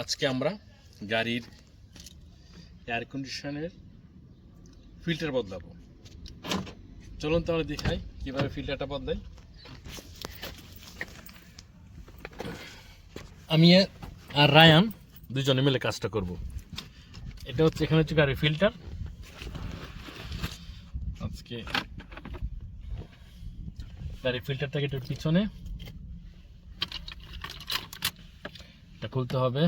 আজকে আমরা গাড়ির এয়ার কন্ডিশনের ফিল্টার বদলাবো। চলুন তাহলে দেখাই কীভাবে ফিল্টারটা বদলাই। আমি আর রায়ান দুজনে মিলে কাজটা করব। এটা হচ্ছে, এখানে হচ্ছে গাড়ির ফিল্টার আজকে গাড়ির ফিল্টারটাকে একটু পিছনে খুলতে হবে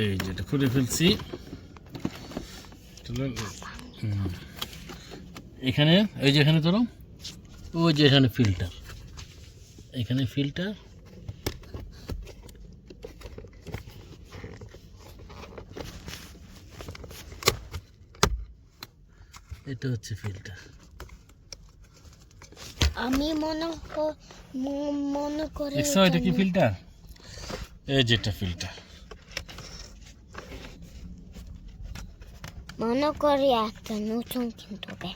এই যেটা খুলে ফেলছি। এখানে, এই যে এখানে ধরো, ওই যে এখানে ফিল্টার এখানে ফিল্টার। এটা হচ্ছে ফিল্টার। আমি মনে মনে করে দেখছ এটা কি ফিল্টার? এই যেটা ফিল্টার। মনে করি একটা নতুন কিন্তু রে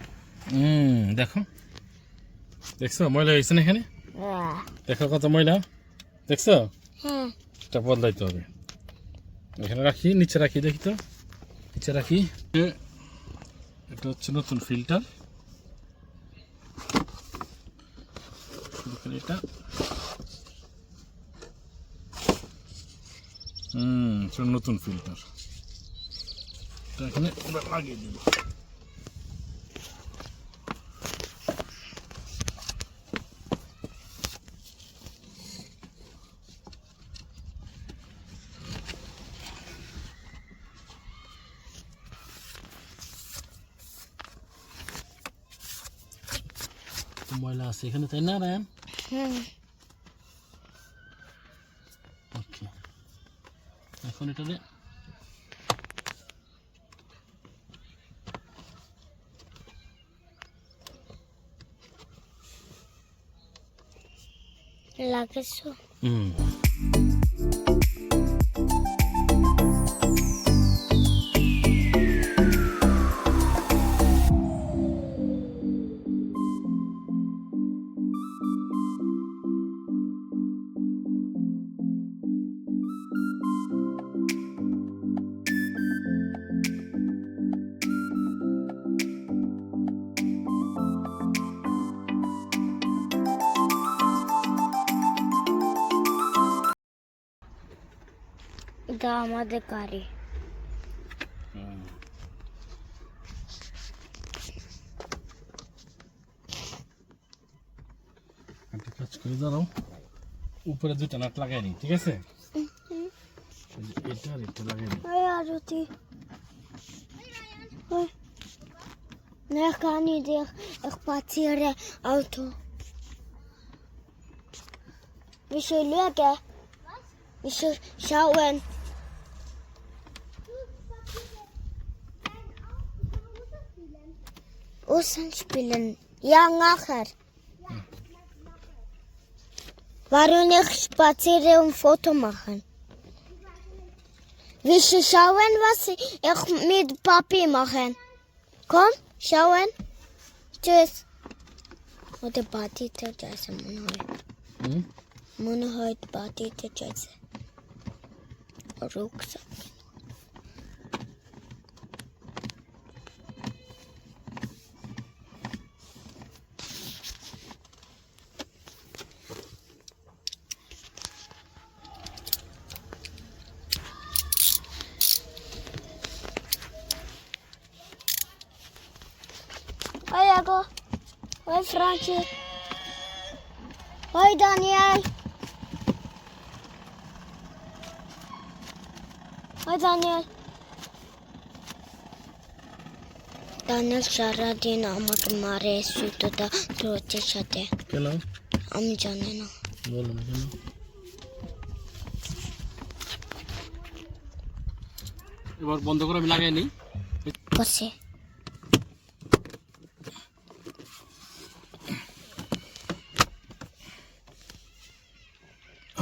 হুম দেখো। দেখছ ময়লা হয়েছে না এখানে? দেখো কত ময়লা? দেখছ? হ্যাঁ। এটা বদলাইতে হবে। এখানে রাখি নিচে রাখি দেখি তো। নিচে রাখি। এটা হচ্ছে নতুন ফিল্টার। এটা। হুম নতুন ফিল্টার। এটা এখানে আমরা লাগিয়ে দিব। তো ময়লা আছে এখানে তাই না রায়ন হ্যাঁ। ওকে। এখন এটাতে লাগেছো? হুম। এটা আমাদের গাড়ি হুম। একটা কাজ করে দাঁড়াও উপরে দুটা নাট লাগাই নি ঠিক আছে এই যে এটা আর এটা লাগাই নি ওই আরতি ওই না কানি দেখ এক পাচিরে auto Wir sollen schauen. Wir sollen schauen. Außen spielen. Ja, nachher. Warum nicht spazieren und Foto machen? Willst du schauen, was ich mit Papi mache? Komm, schauen. Tschüss. Oder Party to Jesse Monohoy. Hmm Monohoy Party to Jesse. Rucksack. Hoi Jago. Hoi Fransje. Hoi Daniel. Hoi Daniel. Daniel সারাদিন আমাকে মারে সুতোটা রোজের সাথে কেন আমি জানি না বলো না কেন এবার বন্ধ করে আমি লাগাই নিই বসে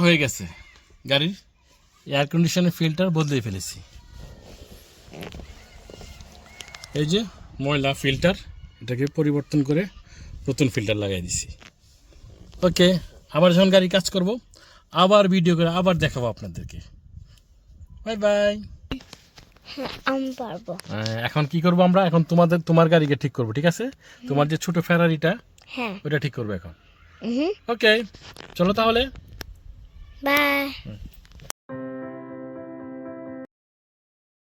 হয়ে গেছে। গাড়ির এয়ার কন্ডিশনের ফিল্টার বদলে ফেলেছি। এই যে ময়লা ফিল্টার এটাকে পরিবর্তন করে নতুন ফিল্টার লাগাই দিছি। ওকে আবার যখন গাড়ি কাজ করব আবার ভিডিও করে আবার দেখাবো আপনাদেরকে। বাই বাই হ্যাঁ পারব। এখন কি করব আমরা? এখন তোমাদের তোমার গাড়িকে ঠিক করব ঠিক আছে? তোমার যে ছোট ফেরারিটা হ্যাঁ। ওটা ঠিক করবে এখন। ওকে চলো তাহলে। বাই